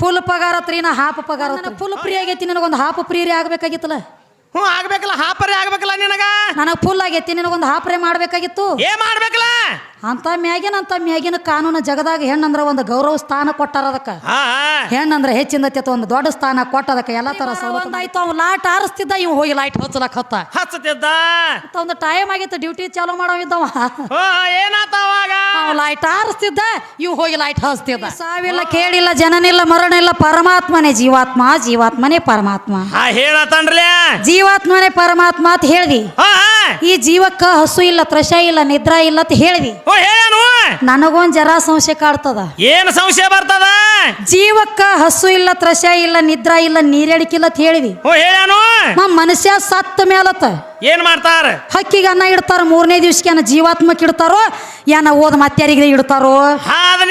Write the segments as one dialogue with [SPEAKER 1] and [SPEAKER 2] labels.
[SPEAKER 1] Full ಪಗಾರ ಹತ್ರಿ ನಾ half ಪಗಾರ ಫುಲ್ ಫ್ರೀ ಆಗೈತಿ ನನಗೊಂದು ಹಾಫ್ ಫ್ರೀ ಆಗ್ಬೇಕಾಗಿತ್ತಲ್ಲ?
[SPEAKER 2] ಹ್ಞೂ ಆಗ್ಬೇಕಲ್ಲ ಹಾಪರೆ ಆಗ್ಬೇಕಲ್ಲ ನಿನಗ?
[SPEAKER 1] ನನಗೆ ಫುಲ್ ಆಗೈತಿ ನಿನಗೊಂದು ಹಾಪರೆ ಮಾಡಬೇಕಾಗಿತ್ತು?
[SPEAKER 2] ಏ ಮಾಡ್ಬೇಕಲ್ಲ?
[SPEAKER 1] ಅಂತ ಮ್ಯಾಗಿನ ಅಂತ ಮ್ಯಾಗಿನ ಕಾನೂನು ಜಗದಾಗ ಹೆಣ್ಣಂದ್ರ ಒಂದು ಗೌರವ ಸ್ಥಾನ ಕೊಟ್ಟಾರ ಅದಕ್ಕ.
[SPEAKER 2] ಹಾ
[SPEAKER 1] ಹೆಣ್ಣಂದ್ರೆ ಒಂದು ದೊಡ್ಡ ಸ್ಥಾನ ಕೊಟ್ಟದಕ್ಕೆ. ಎಲ್ಲ ತರ ಸೌಲಭ್ಯ ಅವ್ನು ಲಾಟ್ ಆರಿಸ್ತಿದ್ದ ಇವ್ ಹೋಗಿ ಲೈಟ್ ಹಚ್ಚಲಕ್ ಹತ್ತ.
[SPEAKER 2] ಹಚ್ಚತಿದ್ದ
[SPEAKER 1] ಮತ್ತ ಒಂದು ಟೈಮ್ ಆಗಿತ್ತು ಡ್ಯೂಟಿ ಚಾಲೂ ಮಾಡವಿದ್ದವ
[SPEAKER 2] ಹೋ ಏನಾತ ಅವಾಗ?
[SPEAKER 1] ಅವ ಲೈಟ್ ಆರಿಸ್ತಿದ್ದ ಇವ್ ಹೋಗಿ ಲೈಟ್ ಹಚ್ತಿದ್ದ. ಸಾವಿಲ್ಲ ಕೇಳಿಲ್ಲ ಜನನಿಲ್ಲ ಮರಣ ಇಲ್ಲ ಪರಮಾತ್ಮನೇ ಜೀವಾತ್ಮ ಜೀವಾತ್ಮನೇ ಪರಮಾತ್ಮ.
[SPEAKER 2] ಹಾ ಹೇಳತ್ತನ್ರಲ್ಲ
[SPEAKER 1] ಜೀವಾತ್ಮನೇ ಪರಮಾತ್ಮ ಅಂತ ಹೇಳ್ದಿ.
[SPEAKER 2] ಹಾ.
[SPEAKER 1] ಈ ಜೀವಕ್ಕ ಹಸು ಇಲ್ಲ ತ್ರಶ ಇಲ್ಲ ನಿದ್ರಾ ಇಲ್ಲ ಅಂತ ಹೇಳ್ದಿ.
[SPEAKER 2] ಓ ಹೇಳನು
[SPEAKER 1] ನನಗೊಂದ್ ಜರ ಸಂಶಯ ಕಾಡ್ತದ.
[SPEAKER 2] ಏನು ಸಂಶಯ ಬರ್ತದ?
[SPEAKER 1] ಜೀವಕ್ಕ ಹಸು ಇಲ್ಲ ತ್ರಶ ಇಲ್ಲ ನಿದ್ರಾ ಇಲ್ಲ ನೀರೇಡಿಕಿಲ್ಲ ಅಂತ ಹೇಳಿದಿ.
[SPEAKER 2] ಓ ಹೇಳನು
[SPEAKER 1] ಮ ಮನುಷ್ಯ ಸತ್ತ ಮೇಲತ್ತ
[SPEAKER 2] ಏನ್ ಮಾಡ್ತಾರ?
[SPEAKER 1] ಹಕ್ಕಿಗೆ ಅನ್ನ ಇಡ್ತಾರ ಮೂರನೇ ದಿವ್ಸಕ್ಕೆ ಏನ ಜೀವಾತ್ಮಕ್ಕೆ ಇಡ್ತಾರೋ ಏನ ಓದ್ ಮತ್ಯಾರಿಗೆ ಇಡ್ತಾರೋ?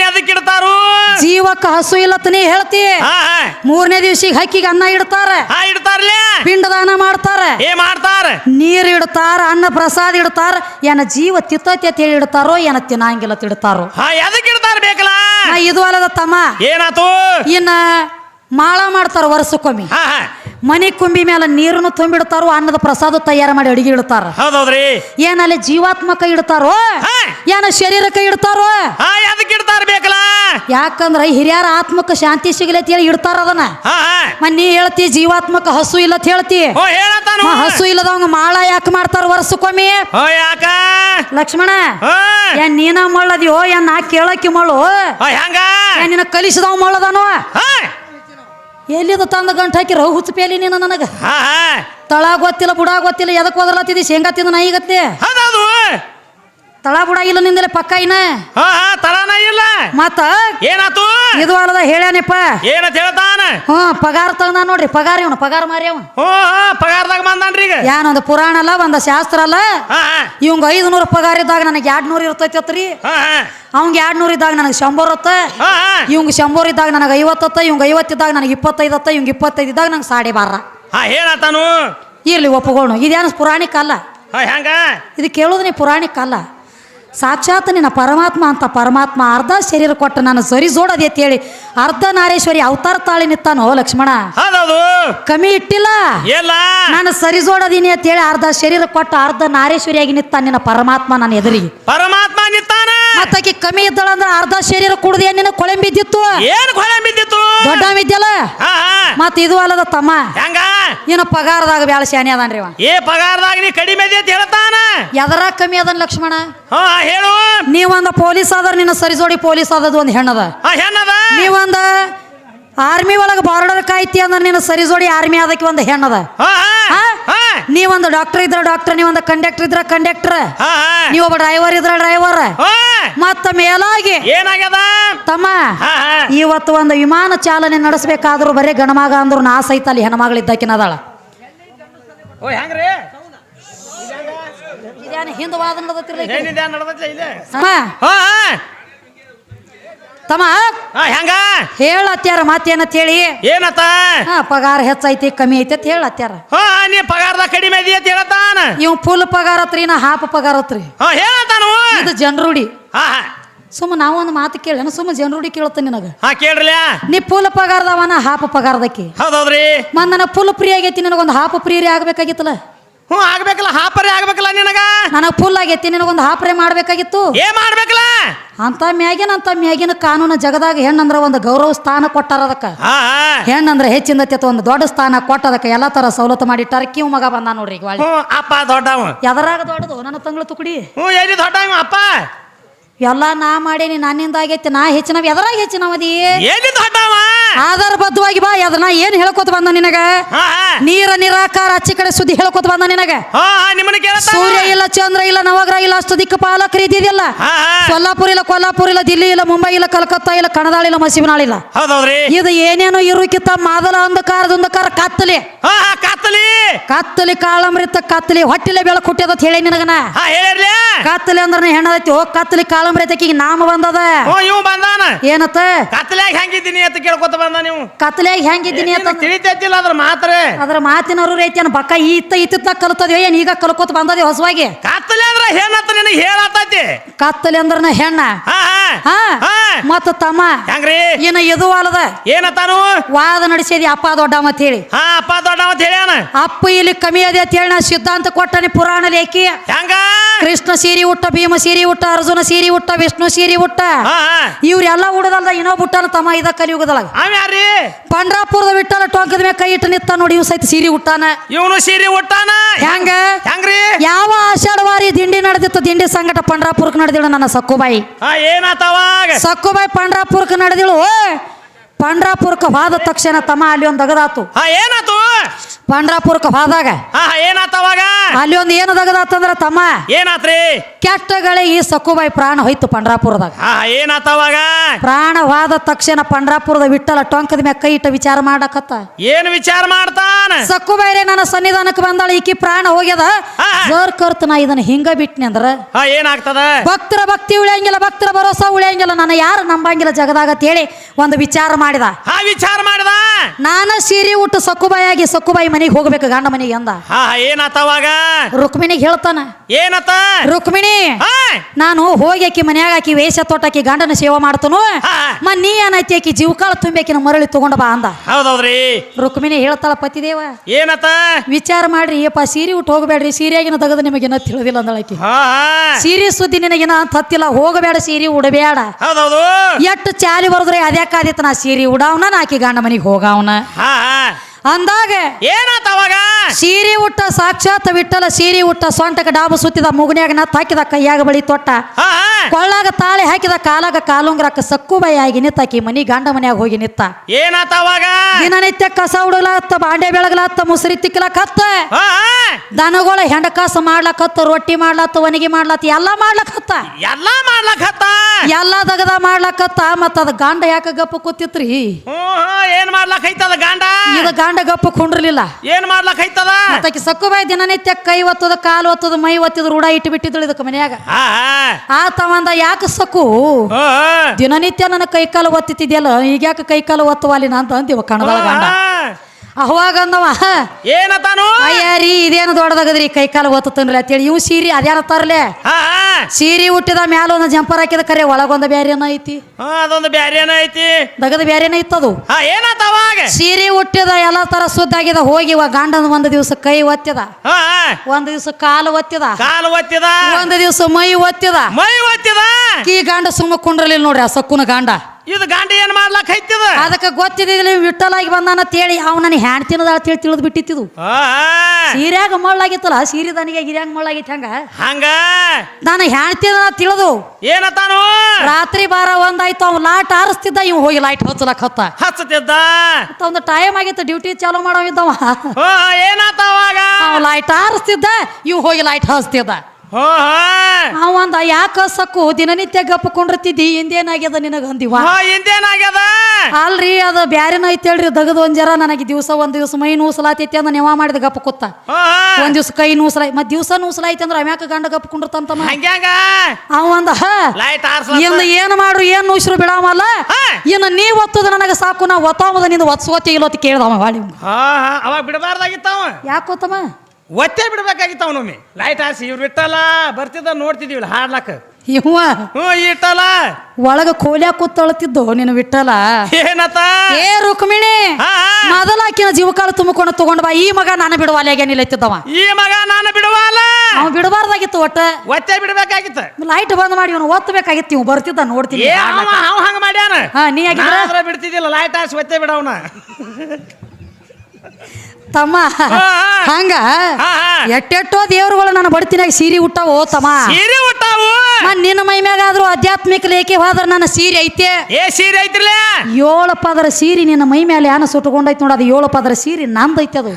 [SPEAKER 2] ಅದಕ್ಕೆ ಇಡ್ತಾರು.
[SPEAKER 1] ಜೀವಕ್ಕ ಹಸು ಇಲ್ಲತ್ತ ನೀ ಹೇಳ್ತಿ.
[SPEAKER 2] ಹಾ ಹಾ.
[SPEAKER 1] ಮೂರನೇ ದಿವಸಿಗೆ ಹಕ್ಕಿಗೆ ಅನ್ನ ಇಡ್ತಾರ.
[SPEAKER 2] ಹಾ ಇಡ್ತಾರ್ಲೆ.
[SPEAKER 1] ಪಿಂಡದಾನ ಮಾಡ್ತಾರ.
[SPEAKER 2] ಏ ಮಾಡ್ತಾರ.
[SPEAKER 1] ನೀರು ಇಡ್ತಾರ ಅನ್ನ ಪ್ರಸಾದ ಇಡ್ತಾರ ಏನ ಜೀವ ತಿತ್ತೈತಿ ಅಂತ ಹೇಳಿ ಇಡ್ತಾರೋ ಏನ ತಿನ್ನಂಗಿಲ್ಲ ಅಂತ ಇಡ್ತಾರೋ.
[SPEAKER 2] ಹಾ ಎದಕ್ಕೆ ಇಡ್ತಾರ ಬೇಕಲ್ಲ?
[SPEAKER 1] ನಾ ಇದು ಅಲ್ಲದ ತಮ್ಮ.
[SPEAKER 2] ಏನಾತು?
[SPEAKER 1] ಇನ್ನ ಮಾಳ ಮಾಡ್ತಾರ ವರ್ಷಕ್ಕೊಮ್ಮೆ.
[SPEAKER 2] ಹಾ ಹಾ.
[SPEAKER 1] ಮನೆ ಕುಂಬಿ ಮೇಲೆ ನೀರನ್ನು ತುಂಬಿಡ್ತಾರೋ ಅನ್ನದ ಪ್ರಸಾದ ತಯಾರು ಮಾಡಿ ಅಡಿಗೆ ಇಡ್ತಾರ.
[SPEAKER 2] ಹೌದೌದ್ರಿ.
[SPEAKER 1] ಏನಲ್ಲಿ ಜೀವಾತ್ಮಕ ಇಡ್ತಾರೋ? ಏನ ಶರೀರಕ್ಕೆ ಇಡ್ತಾರೋ?
[SPEAKER 2] ಹಾ ಎದಕ್ಕೆ ಇಡ್ತಾರ ಬೇಕಲ್ಲ?
[SPEAKER 1] ಯಾಕಂದ್ರ ಹಿರಿಯರ ಆತ್ಮಕ ಶಾಂತಿ ಸಿಗಲೈತಿ ಹೇಳಿ ಇಡ್ತಾರ ಅದನ್ನ.
[SPEAKER 2] ಹಾ ಹಾ.
[SPEAKER 1] ನೀ ಹೇಳ್ತಿ ಜೀವಾತ್ಮಕ ಹಸು ಇಲ್ಲ ಅಂತ ಹೇಳ್ತಿ. ಹಸು ಇಲ್ಲದವಂಗ ಮಾಳ ಯಾಕೆ ಮಾಡ್ತಾರ ವರ್ಷಕ್ಕೊಮ್ಮೆ? ಲಕ್ಷ್ಮಣ ಏನ್ ನೀನ ಮಳ್ಳದಿಯೋ ಏನ್ ನಾ ಕೇಳಕ್ಕಿ ಮಳ್ಳು ನಿನ್ನ ಕಲಿಸಿದವ ಮಳ್ಳದನು? ಎಲ್ಲಿದ ತಂದ ಗಂಟು ಹಾಕಿರೋ ಹುಚ್ಚು ಪೇಲಿ ನೀನು ನನಗೆ?
[SPEAKER 2] ಹಾ ಹಾ.
[SPEAKER 1] ತಳ ಗೊತ್ತಿಲ್ಲ ಬುಡ ಗೊತ್ತಿಲ್ಲ ಎದಕ್ ಹೋದ್ರಲತ್ತಿದಿ ಶೇಂಗಾ ತಿಂದ ನಾ ಈಗತ್ತೆ
[SPEAKER 2] ಹೌದೌದು.
[SPEAKER 1] ತಳ ಬುಡ ಇಲ್ಲ ನಿಂದಲೇ ಪಕ್ಕ ಇನ್ನ?
[SPEAKER 2] ಹಾ ಹಾ ತಳನ ಇಲ್ಲ.
[SPEAKER 1] ಮತ್ತ?
[SPEAKER 2] ಏನಾತು?
[SPEAKER 1] ಇದು ಅಲ್ಲದ ಹೇಳ್ಯಾನಪ್ಪ.
[SPEAKER 2] ಏನಂತ ಹೇಳ್ತಾನ?
[SPEAKER 1] ಹ್ಞೂ ಪಗಾರ ತಗದ ನೋಡ್ರಿ ಪಗಾರ ಇವನು ಪಗಾರ ಮಾರಿ ಅವನು.
[SPEAKER 2] ಹ್ಞೂ ಹಾ ಪಗಾರದಾಗ ಬಂದಾನ್ರಿ ಈಗ.
[SPEAKER 1] ಏನೊಂದು ಪುರಾಣ ಅಲ್ಲ ಒಂದು ಶಾಸ್ತ್ರ ಅಲ್ಲ?
[SPEAKER 2] ಹಾ ಹಾ.
[SPEAKER 1] ಇವಂಗ ಐದು ನೂರು ಪಗಾರ ಇದ್ದಾಗ ನನಗೆ ಎರಡ್ ನೂರು ಇರ್ತೈತಿ
[SPEAKER 2] ಹಾ ಹಾ.
[SPEAKER 1] ಅವಂಗ ಎರಡ್ ನೂರು ಇದ್ದಾಗ ನನಗೆ ಶಂಬರ್ ಹೊತ್ತ
[SPEAKER 2] ಹಾ ಹಾ.
[SPEAKER 1] ಇವಂಗ ಶಂಬರ್ ಇದ್ದಾಗ ನನಗೆ ಐವತ್ತತ್ತ ಇವಂಗ ಐವತ್ತಿದ್ದಾಗ ನನಗೆ ಇಪ್ಪತ್ತೈದು ಹತ್ತ ಇವಂಗ ಇಪ್ಪತ್ತೈದು ಇದ್ದಾಗ ನಂಗೆ ಸಾಡೆ ಬಾರ
[SPEAKER 2] ಹಾ ಹೇಳತ್ತಾನು?
[SPEAKER 1] ಇರ್ಲಿ ಒಪ್ಪಗೋಣ ಇದೇನು ಪುರಾಣಿಕ ಅಲ್ಲ?
[SPEAKER 2] ಹಾ ಹೆಂಗ?
[SPEAKER 1] ಇದು ಕೇಳೋದು ನೀ ಪುರಾಣಿಕ ಅಲ್ಲ? ಸಾಕ್ಷಾತ್ ನಿನ್ನ ಪರಮಾತ್ಮ ಅಂತ ಪರಮಾತ್ಮ ಅರ್ಧ ಶರೀರ ಕೊಟ್ಟ ನಾನು ಸರಿ ಜೋಡದೆ ಅಂತ ಹೇಳಿ. ಅರ್ಧ ನಾರೇಶ್ವರಿ ಅವತಾರ ತಾಳಿ ನಿತ್ತಾನೋ ಲಕ್ಷ್ಮಣ? ಕಮ್ಮಿ ಇಟ್ಟಿಲ್ಲ? ನಾನು ಸರಿ ಜೋಡದೀನಿ ಅಂತ ಹೇಳಿ ಅರ್ಧ ಶರೀರ ಕೊಟ್ಟ ಅರ್ಧ ನಾರೇಶ್ವರಿಯಾಗಿ ನಿತ್ತಾನ ನಿನ್ನ ಪರಮಾತ್ಮ ನನ್ನ ಎದುರಿಗೆ.
[SPEAKER 2] ಪರಮಾತ್ಮ
[SPEAKER 1] ಮತ್ತಾಕಿ ಕಮ್ಮಿ ಇದ್ದಾಳ ಅಂದ್ರೆ ಅರ್ಧ ಶರೀರ ಕುಡ್ದು ಕೊಳೆ ಕೊಳೆಂಬಿದ್ದಿತ್ತು
[SPEAKER 2] ಏನ್ ಕೊಳೆ ಬಿದ್ದಿತ್ತು
[SPEAKER 1] ದೊಡ್ಡ ಇದ್ಯಲ್ಲ?
[SPEAKER 2] ಹಾ ಹಾ.
[SPEAKER 1] ಮತ್ ಇದು ಅಲ್ಲದ ತಮ್ಮ.
[SPEAKER 2] ಹೆಂಗ?
[SPEAKER 1] ಏನು ಪಗಾರದಾಗ ಬ್ಯಾಳ ಶಾನಿ ಅದಾನ್ರಿ
[SPEAKER 2] ಏ ಪಗಾರದಾಗ ನೀ ಕಡಿಮೆ ಇದೆ ಅಂತ ಹೇಳ್ತಾನ?
[SPEAKER 1] ಎದರಾಗ ಕಮ್ಮಿ ಅದನ್ ಲಕ್ಷ್ಮಣ?
[SPEAKER 2] ಹಾ ಹೇಳು.
[SPEAKER 1] ನೀವೊಂದ ಪೊಲೀಸ್ ಆದ್ರ ನಿನ್ನ ಸರಿಜೋಡಿ ಪೊಲೀಸ್ ಆದದ್ದು ಒಂದು ಹೆಣ್ಣದ.
[SPEAKER 2] ಹೆಣ್ಣದ?
[SPEAKER 1] ನೀವೊಂದ ಆರ್ಮಿ ಒಳಗ ಬಾರ್ಡರ್ ಕಾಯ್ತಿ ಅಂದ್ರೆ ನಿನ್ನ ಸರಿಜೋಡಿ ಆರ್ಮಿ ಅದಕ್ಕೆ ಒಂದು ಹೆಣ್ಣದ. ನೀವೊಂದು ಡಾಕ್ಟರ್ ಇದ್ರ ಡಾಕ್ಟರ್ ನೀವೊಂದು ಕಂಡಕ್ಟರ್ ಇದ್ರ ಕಂಡಕ್ಟರ್
[SPEAKER 2] ಹಾ ಹಾ.
[SPEAKER 1] ನೀವೊಬ್ಬ ಡ್ರೈವರ್ ಇದ್ರ ಡ್ರೈವರ್
[SPEAKER 2] ಹಾ.
[SPEAKER 1] ಮತ್ತ ಮೇಲಾಗಿ
[SPEAKER 2] ಏನಾಗ್ಯದ?
[SPEAKER 1] ತಮ್ಮ
[SPEAKER 2] ಹಾ ಹಾ.
[SPEAKER 1] ಇವತ್ತು ಒಂದು ವಿಮಾನ ಚಾಲನೆ ನಡೆಸಬೇಕಾದ್ರೂ ಬರೇ ಗಣಮಗ ಅಂದ್ರು ನಾ ಸಹಿತ ಅಲ್ಲಿ ಹೆಣ್ಮಗಳಿದ್ದಕಿನದಾಳ
[SPEAKER 2] ಓ ಹೆಂಗ್ರಿ? ಏನಿದೆ ನಡದತ್ಲೆ ಹಾ ಹಾ.
[SPEAKER 1] ತಮ್ಮ
[SPEAKER 2] ಹಾ ಹೆಂಗ
[SPEAKER 1] ಹೇಳತ್ಯಾರ ಮತ್ತೇನಂತ ಹೇಳಿ?
[SPEAKER 2] ಏನತ್ತ?
[SPEAKER 1] ಹಾ ಪಗಾರ ಹೆಚ್ಚೈತಿ ಕಮ್ಮಿ ಐತಿ ಅಂತ ಹೇಳತ್ಯಾರ.
[SPEAKER 2] ಹಾ ನೀ ಪಗಾರದಾಗ ಕಡಿಮೆ ಇದೆಯಾ ಅಂತ ಹೇಳ್ತಾನ
[SPEAKER 1] ಇವ್ ಫುಲ್ ಪಗಾರ ಹತ್ರಿ ನಾ ಹಾಫ್ ಪಗಾರ ಹತ್ರಿ
[SPEAKER 2] ಹಾ ಹೇಳ್ತಾನು
[SPEAKER 1] ಇದು ಜನರುಡಿ.
[SPEAKER 2] ಹಾ ಹಾ.
[SPEAKER 1] ಸುಮ್ಮ ನಾವು ಒಂದು ಮಾತು ಕೇಳ ಸುಮ್ಮ ಜನರುಡಿ ಕೇಳ್ತೀನಿ ನಿನಗ.
[SPEAKER 2] ಹಾ ಕೇಳ್ರಲ್ಲ
[SPEAKER 1] ನೀ ಫುಲ್ ಪಗಾರದವನ ಹಾಫ್ ಪಗಾರದಕ್ಕೆ.
[SPEAKER 2] ಹೌದೌದ್ರಿ.
[SPEAKER 1] ಮತ್ ನನಗೆ ಫುಲ್ ಫ್ರೀ ಆಗೈತಿ ನಿನಗೊಂದು ಹಾಫ್ ಫ್ರೀ ಆಗ್ಬೇಕಾಗಿತ್ತಲ್ಲ?
[SPEAKER 2] ಹ್ಞೂ ಆಗ್ಬೇಕಲ್ಲ ಹಾಪರೆ ಆಗ್ಬೇಕಲ್ಲ ನಿನಗ?
[SPEAKER 1] ನನಗೆ ಫುಲ್ ಆಗೈತಿ ನಿನಗೊಂದು ಹಾಪರೆ ಮಾಡ್ಬೇಕಾಗಿತ್ತು.
[SPEAKER 2] ಏ ಮಾಡ್ಬೇಕಲ್ಲ?
[SPEAKER 1] ಅಂತ ಮ್ಯಾಗಿನ ಅಂತ ಮ್ಯಾಗಿನ ಕಾನೂನು ಜಗದಾಗ ಹೆಣ್ಣಂದ್ರ ಒಂದು ಗೌರವ ಸ್ಥಾನ ಕೊಟ್ಟಾರ ಅದಕ್ಕೆ.
[SPEAKER 2] ಹಾ ಹಾ.
[SPEAKER 1] ಹೆಣ್ಣಂದ್ರ ಹೆಚ್ಚಿನ ಒಂದು ದೊಡ್ಡ ಸ್ಥಾನ ಕೊಟ್ಟದಕ್ಕ ಎಲ್ಲಾ ತರ ಸವಲತ್ತು ಮಾಡಿಟ್ಟಾರ. ಕಿವ್ ಮಗ ಬಂದ ನೋಡ್ರಿ ಈಗ ಒಳ್ಳೆ
[SPEAKER 2] ಹ್ಞೂ ಅಪ್ಪ ದೊಡ್ಡವ.
[SPEAKER 1] ಎದರಾಗ ದೊಡ್ಡದು? ನನ್ನ ತಂಗಳು ತುಕಡಿ.
[SPEAKER 2] ಹ್ಞೂ ಎಲ್ಲಿ ದೊಡ್ಡವ ಅಪ್ಪ?
[SPEAKER 1] ಎಲ್ಲ ನಾ ಮಾಡೇನಿ ನಾನಿಂದ ಆಗೈತಿ ನಾ ಹೆಚ್ಚಿನ ಎದರಾಗ ಹೆಚ್ಚಿನವದಿ
[SPEAKER 2] ಆಧಾರ ಬದ್ಧವಾಗಿ
[SPEAKER 1] ಬಾ ಬಾ ನಾ ಏನ್ ಹೇಳ್ಕೊತ ಬಂದ ನಿನಗ? ನೀರ ನಿರಾಕಾರ ಅಚ್ಚಿ ಕಡೆ ಸುದ್ದಿ ಹೇಳ್ಕೊತ ಬಂದ ನಿನಗ? ಸೂರ್ಯ ಇಲ್ಲ ಚಂದ್ರ ಇಲ್ಲ ನವಗ್ರಹ ಇಲ್ಲ ಅಷ್ಟು ದಿಕ್ಕ ಪಾಲಕ ರೀತಿ
[SPEAKER 2] ಇದೆಯಲ್ಲ ಹಾ
[SPEAKER 1] ಸೊಲ್ಲಾಪುರ ಇಲ್ಲ ಕೊಲ್ಲಾಪುರ ಇಲ್ಲ ದಿಲ್ಲಿ ಇಲ್ಲ ಮುಂಬೈ ಇಲ್ಲ ಕಲ್ಕತ್ತಾ ಇಲ್ಲ ಕಣದಾಳ ಇಲ್ಲ ಮಸೀಬನಾಳ ಇಲ್ಲ. ಇದು ಏನೇನೋ ಇರುಕಿತ್ತ ಮಾದಲ ಅಂಧಕಾರದ ಅಂಧಕಾರ ಕತ್ತಲಿ.
[SPEAKER 2] ಕತ್ತಲಿ.
[SPEAKER 1] ಕತ್ತಲಿ ಕಾಳಮೃತ ಕತ್ತಲಿ ಹೊಟ್ಟಿಲೆ ಬೆಳಕು ಹುಟ್ಟ್ಯದ ಹೇಳಿ ನಿನಗನ? ಕತ್ತಲಿ ಅಂದ್ರೆ ಹೆಣ್ಣದೈತಿ ಹೋಗ್ ಕಾಳಮೃತಕ್ಕಿಗೆ ನಾಮ ಬಂದದ?
[SPEAKER 2] ಹ್ಞೂ ಇವ್ ಬಂದಾನ.
[SPEAKER 1] ಏನತ್ತ?
[SPEAKER 2] ಕತ್ಲ್ಯಾಗ ಹೆಂಗಿದ್ದೀನಿ ಅಂತ ಕೇಳ್ಕೊತ ಬಂದ ನೀವು.
[SPEAKER 1] ಕತ್ಲೆಯಾಗ ಹೆಂಗಿದ್ದೀನಿ ಅಂತ
[SPEAKER 2] ತಿಳಿತೈತಿಲ್ಲ ಅದ್ರ ಮಾತ್ರ?
[SPEAKER 1] ಅದ್ರ ಮಾತಿನವ್ರು ಐತಿ ಬಕ್ಕ ಈ ಇತ್ತ ಇತ್ತಿತ್ತ ಕಲ್ತದೇವ ಏನ್ ಈಗ ಕಲ್ಕೋತ ಬಂದದೆ ಹೊಸವಾಗಿ?
[SPEAKER 2] ಕತ್ತಲೆ ಅಂದ್ರ ಏನಂತ ನಿನಗೆ ಹೇಳತ್ತೈತಿ
[SPEAKER 1] ಕತ್ತಲೆ ಅಂದ್ರನ ಹೆಣ್ಣ?
[SPEAKER 2] ಹಾ ಹಾ.
[SPEAKER 1] ಹಾ. ಮತ್ತ ತಮ್ಮ?
[SPEAKER 2] ಹೆಂಗ್ರಿ?
[SPEAKER 1] ಏನ ಇದು ಅಲ್ಲದ
[SPEAKER 2] ಏನತ್ತಾನು?
[SPEAKER 1] ವಾದ ನಡೆಸಿದಿ ಅಪ್ಪ ದೊಡ್ಡ ಅಂತ ಹೇಳಿ.
[SPEAKER 2] ಹಾ ಅಪ್ಪ ದೊಡ್ಡವ ಅಂತ ಹೇಳ್ಯಾನ.
[SPEAKER 1] ಅಪ್ಪ ಇಲ್ಲಿ ಕಮ್ಮಿ ಅದೇ ಅಂತ ಹೇಳಿ ನಾ ಸಿದ್ಧಾಂತ ಕೊಟ್ಟನಿ ಪುರಾಣ ಲೇಖಿ
[SPEAKER 2] ಹೆಂಗ?
[SPEAKER 1] ಕೃಷ್ಣ ಸೀರಿ ಉಟ್ಟ ಭೀಮ ಸೀರಿ ಉಟ್ಟ ಅರ್ಜುನ ಸೀರಿ ಉಟ್ಟ ವಿಷ್ಣು ಸೀರಿ ಉಟ್ಟ
[SPEAKER 2] ಹಾ ಹಾ.
[SPEAKER 1] ಇವ್ರೆಲ್ಲ ಉಡದಲ್ದ ಇನ್ನೊಬ್ಬ ಬಿಟ್ಟಾನ ತಮ್ಮ ಇದ ಕಲಿಯುಗದೊಳಗ.
[SPEAKER 2] ಅವ ಯಾರ್ರಿ?
[SPEAKER 1] ಪಂಡ್ರಾಪುರದ ಬಿಟ್ಟಾನ ಟೊಂಕದ ಮೇಲೆ ಕೈ ಇಟ್ಟು ನಿತ್ತ ನೋಡಿ ಇವ್ ಸಹಿತ ಸೀರಿ ಉಟ್ಟಾನ
[SPEAKER 2] ಇವನು ಸೀರೆ ಉಟ್ಟಾನ
[SPEAKER 1] ಹೆಂಗ?
[SPEAKER 2] ಹೆಂಗ್ರಿ?
[SPEAKER 1] ಯಾವ ಆಷಾಢವಾರಿ ದಿಂಡಿ ನಡೆದಿತ್ತು ದಿಂಡಿ ಸಂಗಟ ಪಂಡ್ರಾಪುರಕ್ಕೆ ನಡೆದಿಳು ನನ್ನ ಸಕ್ಕುಬಾಯಿ.
[SPEAKER 2] ಹಾ ಏನಾತವಾಗ
[SPEAKER 1] ಸಕ್ಕುಬಾಯಿ ಪಂಡ್ರಾಪುರಕ್ಕೆ ನಡೆದಿಳು ಪಂಡ್ರಾಪುರಕ್ಕೆ ಹೋದ ತಕ್ಷಣ ತಮ್ಮ ಅಲ್ಲಿ ಒಂದು ದಗದಾತು
[SPEAKER 2] ಹಾ ಏನಾತು?
[SPEAKER 1] ಪಂಡ್ರಾಪುರಕ್ಕೆ ಹೋದಾಗ
[SPEAKER 2] ಹಾ ಏನಾತವಾಗ
[SPEAKER 1] ಅಲ್ಲಿ ಒಂದು ಏನು ದಗದಾತಂದ್ರ ತಮ್ಮ
[SPEAKER 2] ಏನಾತ್ರಿ?
[SPEAKER 1] ಕೆಟ್ಟಗಳೇ ಈ ಸಕ್ಕುಬಾಯಿ ಪ್ರಾಣ ಹೋಯ್ತು ಪಂಡ್ರಾಪುರದಾಗ.
[SPEAKER 2] ಹಾ ಏನಾತವಾಗ
[SPEAKER 1] ಪ್ರಾಣ ಹೋದ ತಕ್ಷಣ ಪಂಡ್ರಾಪುರದ ವಿಟ್ಟಲ ಟೊಂಕದ ಮ್ಯಾಗ ಕೈ ಇಟ್ಟ ವಿಚಾರ ಮಾಡಕತ್ತ.
[SPEAKER 2] ಏನ್ ವಿಚಾರ ಮಾಡ್ತಾನ?
[SPEAKER 1] ಸಕ್ಕುಬೈರೆ ನನ್ನ ಸನ್ನಿಧಾನಕ್ಕೆ ಬಂದಾಳ ಈಕಿ ಪ್ರಾಣ ಹೋಗ್ಯದ?
[SPEAKER 2] ಹಾ.
[SPEAKER 1] ಜೋರ್ ಕರ್ತ ನಾ ಇದನ್ನ ಹಿಂಗ ಬಿಟ್ನಿ ಅಂದ್ರ?
[SPEAKER 2] ಹಾ ಏನಾಗ್ತದ?
[SPEAKER 1] ಭಕ್ತರ ಭಕ್ತಿ ಉಳಿಯಂಗಿಲ್ಲ ಭಕ್ತರ ಭರೋಸಾ ಉಳಿಯಂಗಿಲ್ಲ ನನ್ನ ಯಾರು ನಂಬಂಗಿಲ್ಲ ಜಗದಾಗ ಅಂತ ಹೇಳಿ ಒಂದು ವಿಚಾರ ಮಾಡಿದ.
[SPEAKER 2] ಹಾ ವಿಚಾರ ಮಾಡಿದ.
[SPEAKER 1] ನಾನ ಸೀರೆ ಉಟ್ಟು ಸಕ್ಕುಬಾಯಾಗಿ ಸಕ್ಕುಬಾಯಿ ಮನೆಗೆ ಹೋಗ್ಬೇಕು ಗಂಡ ಮನೆಗೆ ಅಂದ.
[SPEAKER 2] ಹಾ ಏನಾತವಾಗ
[SPEAKER 1] ರುಕ್ಮಿಣಿಗೆ ಹೇಳ್ತಾನ.
[SPEAKER 2] ಏನತ್ತ
[SPEAKER 1] ರುಕ್ಮಿಣಿ
[SPEAKER 2] ಹಾ
[SPEAKER 1] ನಾನು ಹೋಗಿ ಆಕಿ ಮನ್ಯಾಗ ಆಕಿ ವೇಷ ತೊಟ್ಟಾಕಿ ಗಂಡನ ಸೇವೆ ಮಾಡ್ತನು. ಮ ನೀ ಏನೈತಿ ಆಕಿ ಜೀವಕಾಳ ತುಂಬೇಕಿನ ಮರಳಿ ತಗೊಂಡ ಬಾ ಅಂದ.
[SPEAKER 2] ಹೌದೌದ್ರಿ.
[SPEAKER 1] ರುಕ್ಮಿಣಿ ಹೇಳ್ತಾಳ ಪತಿದೇವ
[SPEAKER 2] ಏನತ್ತ
[SPEAKER 1] ವಿಚಾರ ಮಾಡ್ರಿ ಏಪ ಸೀರೆ ಉಟ್ಟು ಹೋಗಬೇಡ್ರಿ ಸೀರೆಯಾಗಿನ ತೆಗೆದು ನಿಮಗೇನ ತಿಳಿದಿಲ್ಲ ಅಂದಳಕಿ
[SPEAKER 2] ಹಾ
[SPEAKER 1] ಸೀರೆ ಸುದ್ದಿ ನಿನಗೇನ ಹತ್ತಿಲ್ಲ ಹೋಗಬೇಡ ಸೀರೆ ಉಡಬೇಡ.
[SPEAKER 2] ಹೌದೌದು.
[SPEAKER 1] ಎಷ್ಟು ಚಾಲಿ ಬರದ್ರೆ ಅದ್ಯಾಕಾದಿತ್ತು ನಾ ಸೀರೆ ಉಡಾವನ ಉಡಾವ್ನ ನಾಕಿ ಗಂಡ ಮನಿಗೆ ಹೋಗಾವನ.
[SPEAKER 2] ಹಾ ಹಾ.
[SPEAKER 1] ಅಂದಾಗ
[SPEAKER 2] ಏನಾತವಾಗ
[SPEAKER 1] ಸೀರೆ ಉಟ್ಟ ಸಾಕ್ಷಾತ್ ವಿಟ್ಟಲ ಸೀರೆ ಉಟ್ಟ ಸೊಂಟಕ ಡಾಬು ಸುತ್ತಿದ ಮುಗುನ್ಯಾಗ ನತ್ ಹಾಕಿದ ಕೈಯಾಗ ಬಳಿ ತೊಟ್ಟ. ಕೊಳ್ಳಾಗ ತಾಳೆ ಹಾಕಿದ ಕಾಲಾಗ ಕಾಲುಂಗ್ರಕ್ಕ ಸಕ್ಕುಬಾಯಿ ಆಗಿ ನಿತ್ತಾಕಿ ಮನಿ ಗಂಡ ಮನ್ಯಾಗ ಹೋಗಿ ನಿತ್ತ.
[SPEAKER 2] ಏನಾತವಾಗ
[SPEAKER 1] ದಿನನಿತ್ಯ ಕಸ ಹುಡುಗಲತ್ತ ಬಾಂಡೆ ಬೆಳಗ್ಲಾತ್ತ ಮುಸುರಿ ತಿಕ್ಕಲಕತ್ತ ದನಗಳ ಹೆಂಡಕಾಸ ಮಾಡ್ಲಕತ್ತ ರೊಟ್ಟಿ ಮಾಡ್ಲತ್ತ ಒಣಗಿ ಮಾಡ್ಲತ್ತ ಎಲ್ಲಾ ಮಾಡ್ಲಕತ್ತ.
[SPEAKER 2] ಎಲ್ಲಾ ಮಾಡ್ಲಕತ್ತ?
[SPEAKER 1] ಎಲ್ಲಾ ದಗದ ಮಾಡ್ಲಕತ್ತ ಮತ್ತ ಅದ ಗಂಡ ಯಾಕ ಗಪ್ಪ ಕೂತಿತ್ರಿ?
[SPEAKER 2] ಏನ್ ಏನ್ ಮಾಡ್ಲಕೈತದ ಗಾಂಡ?
[SPEAKER 1] ಇದು ಗಂಡ ಗಪ್ಪ ಕುಂಡ್ರಲಿಲ್ಲ.
[SPEAKER 2] ಏನ್ ಮಾಡ್ಲಕೈತದ
[SPEAKER 1] ಮತ್ತಾಕಿ ಸಕ್ಕುಬಾಯಿ ದಿನನಿತ್ಯ ಕೈ ಒತ್ತದ ಕಾಲು ಒತ್ತದ ಮೈ ಒತ್ತದ ರೂಢ ಇಟ್ಟು ಬಿಟ್ಟಿದ್ದಳು ಇದಕ್ಕೆ ಮನ್ಯಾಗ
[SPEAKER 2] ಹಾ ಆ
[SPEAKER 1] ಆತ ಒಂದ ಯಾಕ ಸಕ್ಕು. ದಿನನಿತ್ಯ ನನ್ನ ಕೈ ಕಾಲು ಒತ್ತಿತಿದ್ಯಲ್ಲ ಈಗ ಯಾಕೆ ಕೈ ಕಾಲು ಒತ್ತವಾಲಿ ಅಂತ ಅಂತೀವ ಕಣದಳ ಗಂಡ
[SPEAKER 2] ಹಾ.
[SPEAKER 1] ಅವಾಗ ಅಂದವ
[SPEAKER 2] ಏನತಾನು?
[SPEAKER 1] ಅಯ್ಯ ರೀ ಇದೇನು ದೊಡ್ಡದಾಗದ್ರಿ? ಕೈ ಕಾಲು ಒತ್ತತನ್ರಿ ಅಂತೇಳಿ. ಇವ್ ಸೀರಿ ಅದೇನತ್ತಾರಲೆ
[SPEAKER 2] ಹಾ ಹಾ.
[SPEAKER 1] ಸೀರೆ ಹುಟ್ಟಿದ ಮ್ಯಾಲ ಒಂದು ಜಂಪರ್ ಹಾಕಿದ ಕರೆ ಒಳಗೊಂದ ಬ್ಯಾರೇನ ಐತಿ.
[SPEAKER 2] ಅದೊಂದು ಬ್ಯಾರೆ ಏನ ಐತಿ.
[SPEAKER 1] ದಗದ ಬ್ಯಾರೇನ ಇತ್ತದು.
[SPEAKER 2] ಹಾ ಅವಾಗ
[SPEAKER 1] ಸೀರೆ ಹುಟ್ಟಿದ ಎಲ್ಲ ತರ ಸುದ್ದಾಗಿದ ಹೋಗಿ ಇವ ಗಂಡನ ಒಂದು ದಿವಸ ಕೈ ಒತ್ತಿದ. ಒಂದ್ ದಿವಸ ಕಾಲು ಒತ್ತಿದ.
[SPEAKER 2] ಕಾಲು ಒತ್ತಿದ?
[SPEAKER 1] ಒಂದ್ ದಿವಸ ಮೈ ಒತ್ತಿದ.
[SPEAKER 2] ಮೈ ಒತ್ತಿದ?
[SPEAKER 1] ಈ ಗಂಡ ಸುಮ್ಮ ಕುಂಡ್ರಲಿಲ್ಲ ನೋಡ್ರಿ ಆ ಸಕ್ಕುನ ಗಂಡ.
[SPEAKER 2] ಇದು ಗಾಂಡಿ ಏನ್ ಐತಿದು
[SPEAKER 1] ಅದಕ್ಕೆ ಗೊತ್ತಿದ್ದಿಲ್ಲ ಇವ್ ವಿಠಲಾಗಿ ಬಂದಾನ ತೇಳಿ ಅವ್ ನನ್ನ ಹ್ಯಾಂಡ್ ತಿನ್ನದ ತಿಳಿ ತಿಳಿದು
[SPEAKER 2] ಹಾ.
[SPEAKER 1] ಸೀರ್ಯಾಗ ಮೊಳ್ಳಾಗಿತ್ತಲ್ಲ ಸೀರೆ ದನಿಗೆ ಹಿರಿಯಾಗ ಮಳ್ಳಾಗಿತ್ತು ಹಂಗ?
[SPEAKER 2] ಹಂಗ?
[SPEAKER 1] ನಾನು ಹ್ಯಾಂಡ್ ತಿನ್ನ ತಿಳಿದು
[SPEAKER 2] ಏನತಾನು
[SPEAKER 1] ರಾತ್ರಿ ಬಾರ ಒಂದಾಯ್ತು ಅವ್ ಲಾಟ್ ಆರಿಸ್ತಿದ್ದ ಇವ್ ಹೋಗಿ ಲೈಟ್ ಹಚ್ಚಲಕ್ ಹತ್ತ.
[SPEAKER 2] ಹಚ್ಚತಿದ್ದ
[SPEAKER 1] ಒಂದು ಟೈಮ್ ಆಗಿತ್ತು ಡ್ಯೂಟಿ ಚಾಲೂ ಮಾಡವಿದ್ದವ
[SPEAKER 2] ಇದ್ದವ. ಏನಾತವಾಗ
[SPEAKER 1] ಅವ್ ಲೈಟ್ ಆರಿಸ್ತಿದ್ದ ಇವ್ ಹೋಗಿ ಲೈಟ್ ಹಚ್ತಿದ್ದ.
[SPEAKER 2] ಹೋ ಹಾ
[SPEAKER 1] ಅವ ಅಂದ ಯಾಕ ಸಕ್ಕು ದಿನನಿತ್ಯ ಗಪ್ಪ ಕೊಂಡಿರ್ತಿದ್ದಿ? ಹಿಂದೇನಾಗ್ಯದ ನಿನಗ? ಅಂದಿವ.
[SPEAKER 2] ಹಿಂದೇನಾಗ್ಯದ?
[SPEAKER 1] ಅಲ್ರಿ ಅದು ಬ್ಯಾರೇನ ಐತಿ ಹೇಳ್ರಿ ದಗದ ಒಂದ್ ಜರ ನನಗೆ ದಿವಸ ಒಂದ್ ದಿವಸ ಮೈ ನೂಸಲಾತೈತಿ ಅಂದ ನೆವ ಮಾಡಿದ ಗಪ್ಪ ಕೂತ. ಒಂದ್ ದಿವ್ಸ ಕೈ ನೂಸಲಾಯ್ ಮತ್ ದಿವಸ ನೂಸಲಾಯ್ತಿ ಅಂದ್ರೆ ಅವ್ಯಾಕ ಗಂಡ ಗಪ್ಪ
[SPEAKER 2] ಕುಂಡ್ರತಂತ ಅವಂದ
[SPEAKER 1] ಇನ್ನು ಏನು ಮಾಡ್ರು ಏನ್ ನೂಸ್ರು ಬಿಡಾಮಲ್ಲ ಇನ್ನ ನೀ ಒತ್ತದ ನನಗೆ ಸಾಕು ನಾ ಒತ್ತಾಮದ ನಿಂದ ಒತ್ಸೋತಿ ಇಲ್ಲೋತಿ ಕೇಳ್ದವ ಬಾಳಿ.
[SPEAKER 2] ಅವಾಗ ಬಿಡಬಾರ್ದಾಗಿತ್ತವ.
[SPEAKER 1] ಯಾಕೆ ಗೊತ್ತಮ್ಮ
[SPEAKER 2] ಒತ್ತೆ ಬಿಡ್ಬೇಕಾಗಿತ್ತು ಅವನೊಮ್ಮೆ. ಲೈಟ್ ಹಾಸಿ ಇವ್ರು ಬಿಟ್ಟಲ್ಲ ಬರ್ತಿದ್ದ ನೋಡ್ತಿದ್ದೀವಿ ಹಾಡ್ಲಕ್ಕ
[SPEAKER 1] ಇವ
[SPEAKER 2] ಹ್ಞೂ ಇಟ್ಟಲ್ಲ.
[SPEAKER 1] ಒಳಗ ಕೋಲ್ಯಾಗ ಕೂತೊಳತಿದ್ದು ನೀನು ಬಿಟ್ಟಲ
[SPEAKER 2] ಏನತ್ತ?
[SPEAKER 1] ಏ ರುಕ್ಮಿಣಿ
[SPEAKER 2] ಹಾ ಹಾ.
[SPEAKER 1] ಮೊದಲ ಆಕಿನ ಜೀವಕಾಲ ತುಂಬಿಕೊಂಡು ತಗೊಂಡ್ ಬಾ ಈ ಮಗ ನಾನು ಬಿಡುವಲ್ಯಾಗ ನಿಲ್ಲತ್ತಿದ್ದವ
[SPEAKER 2] ಈ ಮಗ ನಾನು ಬಿಡುವಲ್ಲ
[SPEAKER 1] ಅವ ಬಿಡಬಾರ್ದಾಗಿತ್ತು ಒಟ್ಟ.
[SPEAKER 2] ಒತ್ತೆ ಬಿಡಬೇಕಾಗಿತ್ತು.
[SPEAKER 1] ಲೈಟ್ ಬಂದ್ ಮಾಡಿ ಇವನು ಒತ್ತಬೇಕಾಗಿತ್ತು ಇವ್ ಬರ್ತಿದ್ದ ನೋಡ್ತೀನಿ
[SPEAKER 2] ಏ ಅವ ಅವ ಹಂಗ ಮಾಡ್ಯಾನ?
[SPEAKER 1] ಹಾ ನೀ ಆಗಿದ್ರ
[SPEAKER 2] ಬಿಡ್ತಿದ್ದಿಲ್ಲ ಲೈಟ್ ಹಾಸಿ ಒತ್ತೆ ಬಿಡವನ
[SPEAKER 1] ತಮ್ಮ. ಹಂಗ? ಎಟ್ಟೆಟ್ಟೋ ದೇವ್ರುಗಳು ನನ್ನ ಬಡ್ತಿನಾಗ ಸೀರೆ ಉಟ್ಟಾವೋ ತಮ್ಮ.
[SPEAKER 2] ಸೀರೆ ಉಟ್ಟಾವು?
[SPEAKER 1] ನಿನ್ನ ಮೈ ಮ್ಯಾಗ ಆದ್ರೂ ಆಧ್ಯಾತ್ಮಿಕ ಲೇಖಿ ಹೋದ್ರ ನನ್ನ ಸೀರೆ ಐತೆ.
[SPEAKER 2] ಏ ಸೀರೆ ಐತ್ರಲ್ಲ
[SPEAKER 1] ಏಳು ಪದರ ಸೀರೆ ನಿನ್ನ ಮೈ ಮೇಲೆ ಯಾನ ಸುಟ್ಕೊಂಡೈತಿ ನೋಡ ಅದು ಏಳು ಪದರ ಸೀರೆ ನಂದೈತೆ ಅದು.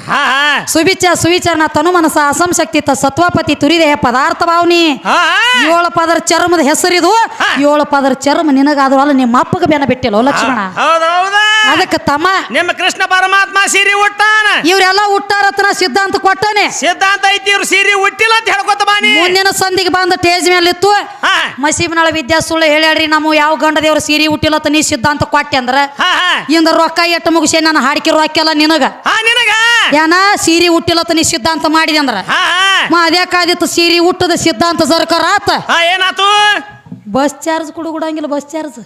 [SPEAKER 1] ಸುವಿಚಾರ ಸುವಿಚಾರನ ತನು ಮನಸ ಅಸಂಶಕ್ತಿ ತ ಸತ್ವಪತಿ ತುರಿದೆ ಪದಾರ್ಥ ಭಾವನಿ. ಏಳು ಪದರ ಚರ್ಮದ ಹೆಸರಿದು ಏಳು ಪದರ ಚರ್ಮ ನಿನಗಾದ್ರೂ ಅಲ್ಲ ನಿಮ್ಮ ಅಪ್ಪಗ ಬೇನ ಬಿಟ್ಟಿಲ್ಲ ಲಕ್ಷ್ಮಣ. ಅದಕ್ಕೆ ತಮ್ಮ
[SPEAKER 2] ನಿಮ್ಮ ಕೃಷ್ಣ ಪರಮಾತ್ಮ ಸೀರೆ ಉಟ್ಟಾನ.
[SPEAKER 1] ಇವರೆಲ್ಲ ಉಟ್ಟಾರತ್ನ ಸಿದ್ಧಾಂತ ಕೊಟ್ಟನೆ.
[SPEAKER 2] ಸಿದ್ಧಾಂತ ಐತಿ ಇವ್ರು ಸೀರೆ ಉಟ್ಟಿಲ್ಲ ಅಂತ ಹೇಳ್ಕೊತ ಬಾನಿ.
[SPEAKER 1] ಮುಂದಿನ ಸಂದಿಗೆ ಬಂದ ಟೇಜ್ ಮೇಲೆ ಇತ್ತು ಮಸೀಬ್ನಾಳ ವಿದ್ಯಾ ಸುಳ್ಳು ಹೇಳ್ಯಾಡ್ರಿ ನಮ್ಮ ಯಾವ ಗಂಡ ದೇವ್ರ ಸೀರೆ ಅಂತ ನೀ ಸಿದ್ಧಾಂತ ಕೊಟ್ಟೆ ಅಂದ್ರ ಇಂದ ರೊಕ್ಕ ಎಟ್ಟು ಮುಗಿಸಿ ನಾನು ಹಾಡಿಕೆ ನಿನಗ.
[SPEAKER 2] ಆ ನಿನಗ.
[SPEAKER 1] ಏನ ಸೀರೆ ಹುಟ್ಟಿಲತ್ತ ನೀ ಸಿದ್ಧಾಂತ ಮಾಡಿದೆ ಅಂದ್ರ. ಅದೇ ಕಾದಿತ್ತು ಸೀರೆ ಉಟ್ಟದ ಸಿದ್ಧಾಂತ ಸರ್ಕಾರ ಆತ.
[SPEAKER 2] ಏನಾತು?
[SPEAKER 1] ಬಸ್ ಚಾರ್ಜ್ ಕುಡುಗುಡಂಗಿಲ್ಲ ಕೊಡಂಗಿಲ್ಲ ಬಸ್ ಚಾರ್ಜ್.